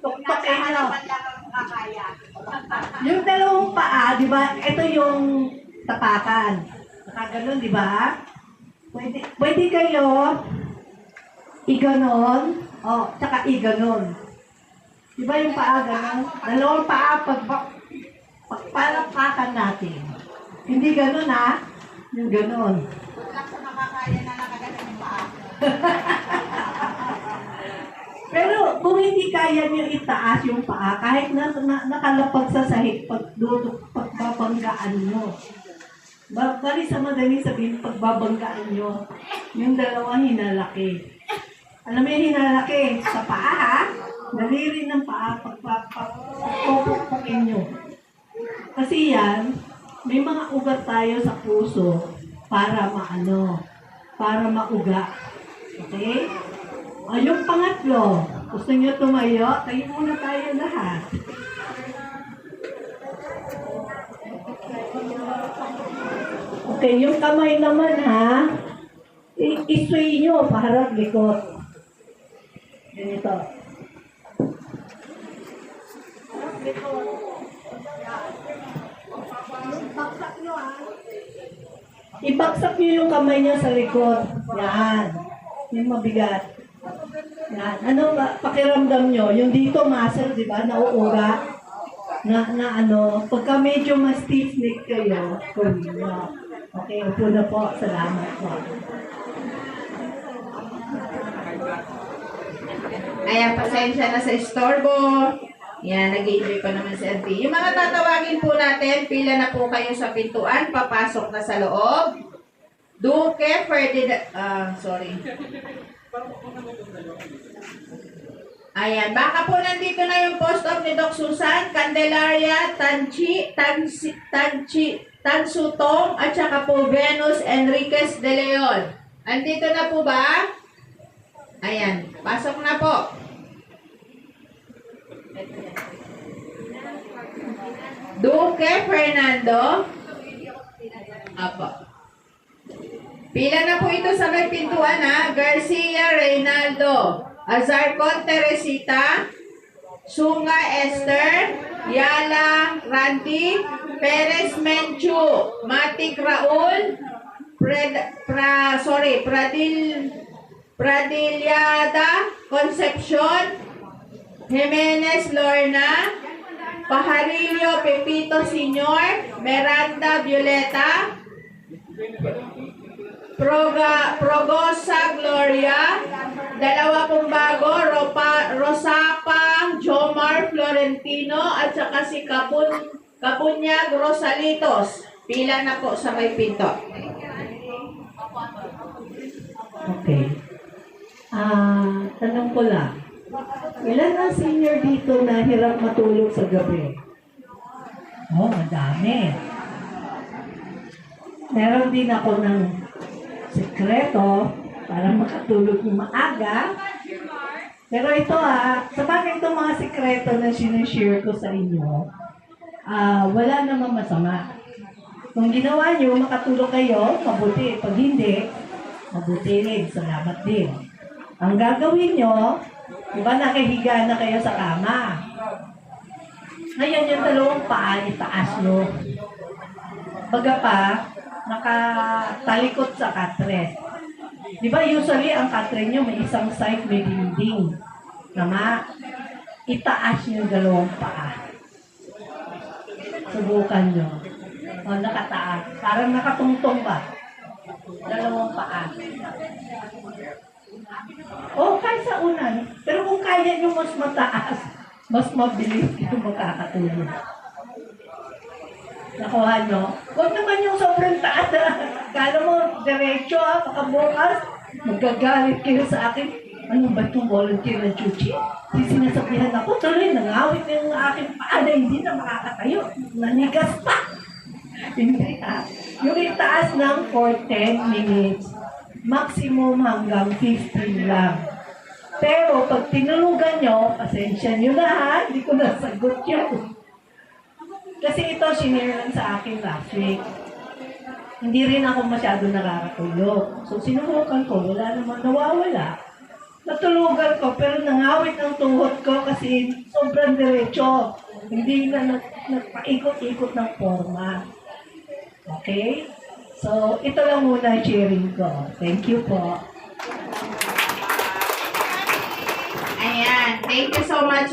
ang makakaya. Yung dalawang paa, di ba? Ito yung tapakan. Nakaganon, di ba? Pwede, pwede kayo iganon, o, oh, tsaka iganon. Di ba yung paa ganon? Dalawang paa, pag, pagpalakpakan natin. Hindi ganon ha? Yung ganon. Luck sa makakaya na nakaganan yung paa. Kung hindi kaya niyo itaas yung paa, kahit na, na nakalapag sa sahig, pag pagbabanggaan nyo. Ba, bali sa madaling sabihin, pagbabanggaan nyo, yung dalawa hinalaki. Alam mo yung hinalaki? Sa paa ha? Daliri ng paa, pagpapupukpukin nyo. Kasi yan, may mga ugat tayo sa puso para maano, para mauga. Okay? O, yung pangatlo, gusto nyo tumayo? Tayo muna tayo lahat. Okay, yung kamay naman ha, i- isway nyo, paharap likod. Ganito. Harap likod. Baksak nyo ha. Ibaksak nyo yung kamay nyo sa likod. Yan. Yung mabigat. Yan. Ano ba, pakiramdam nyo? Yung dito muscle, di ba, nauura. Na, na ano, pagka medyo mas stiff neck kayo, nyo. Okay, upo na po. Salamat po. Ayan, pasensya na sa istorbo. Yan, nag-enjoy pa naman si Auntie. Yung mga tatawagin po natin, pila na po kayo sa pintuan, papasok na sa loob. Duque Ferdinand, ah, sorry. Ayan, baka po nandito na yung post of ni Doc Susan, Candelaria, Tanchi, Tansi, Tanchi, Tansutong, at saka po Venus Enriquez de Leon. Andito na po ba? Ayan, pasok na po. Duque Fernando. Apo. Pila na po ito sa may pintuan ha. Garcia Reynaldo. Azarcon Teresita. Sunga Esther. Yala Ranti. Perez Menchu. Matik Raul. Pred, pra, sorry, Pradil, Pradiliada Concepcion. Jimenez Lorna. Pajarillo Pepito Senior, Miranda Violeta, Proga, Progosa Gloria, dalawa pong bago, Ropa, Rosapa, Jomar Florentino, at saka si Kapun, Kapunyag Rosalitos. Pila na po sa may pinto. Okay. Ah, tanong ko lang. Ilan ang senior dito na hirap matulog sa gabi? Oh, madami. Meron din ako ng sekreto para makatulog ng maaga. Pero ito ah, sa bagay itong mga sekreto na sinashare ko sa inyo, ah, wala namang masama. Kung ginawa nyo, makatulog kayo, mabuti. Pag hindi, mabuti rin. Salamat din. Ang gagawin nyo, di ba nakahiga na kayo sa kama? Ngayon, yung dalawang paa, itaas nyo. Baga pa, nakatalikot sa katre. Di ba usually ang katre nyo may isang side may dinding. Tama? Itaas nyo dalawang paa. Subukan nyo. O, nakataas. Parang nakatungtong ba? Dalawang paa. O, kahit sa unan. Pero kung kaya nyo mas mataas, mas mabilis kayo makakatulog. Nakuha nyo? Huwag naman yung sobrang taas. Kala mo, diretso ha, baka bukas, magagalit kayo sa akin. Ano ba itong volunteer ng chuchi? Di sinasabihan ako, tuloy, nangawit na yung aking paa na hindi na makakatayo. Nanigas pa. Hindi ha. Yung itaas ng for 10 minutes, maximum hanggang 15 lang. Pero pag tinulugan nyo, pasensya nyo na ha, hindi ko nasagot yan. Kasi ito, sinare lang sa akin last week. Hindi rin ako masyado nakakatulog. So, sinubukan ko, wala namang nawawala. Natulugan ko, pero nangawit ng tuhod ko kasi sobrang diretso. Hindi na nag- nagpaikot-ikot ng forma. Okay? So, ito lang muna sharing ko. Thank you po. Ayan. Thank you so much.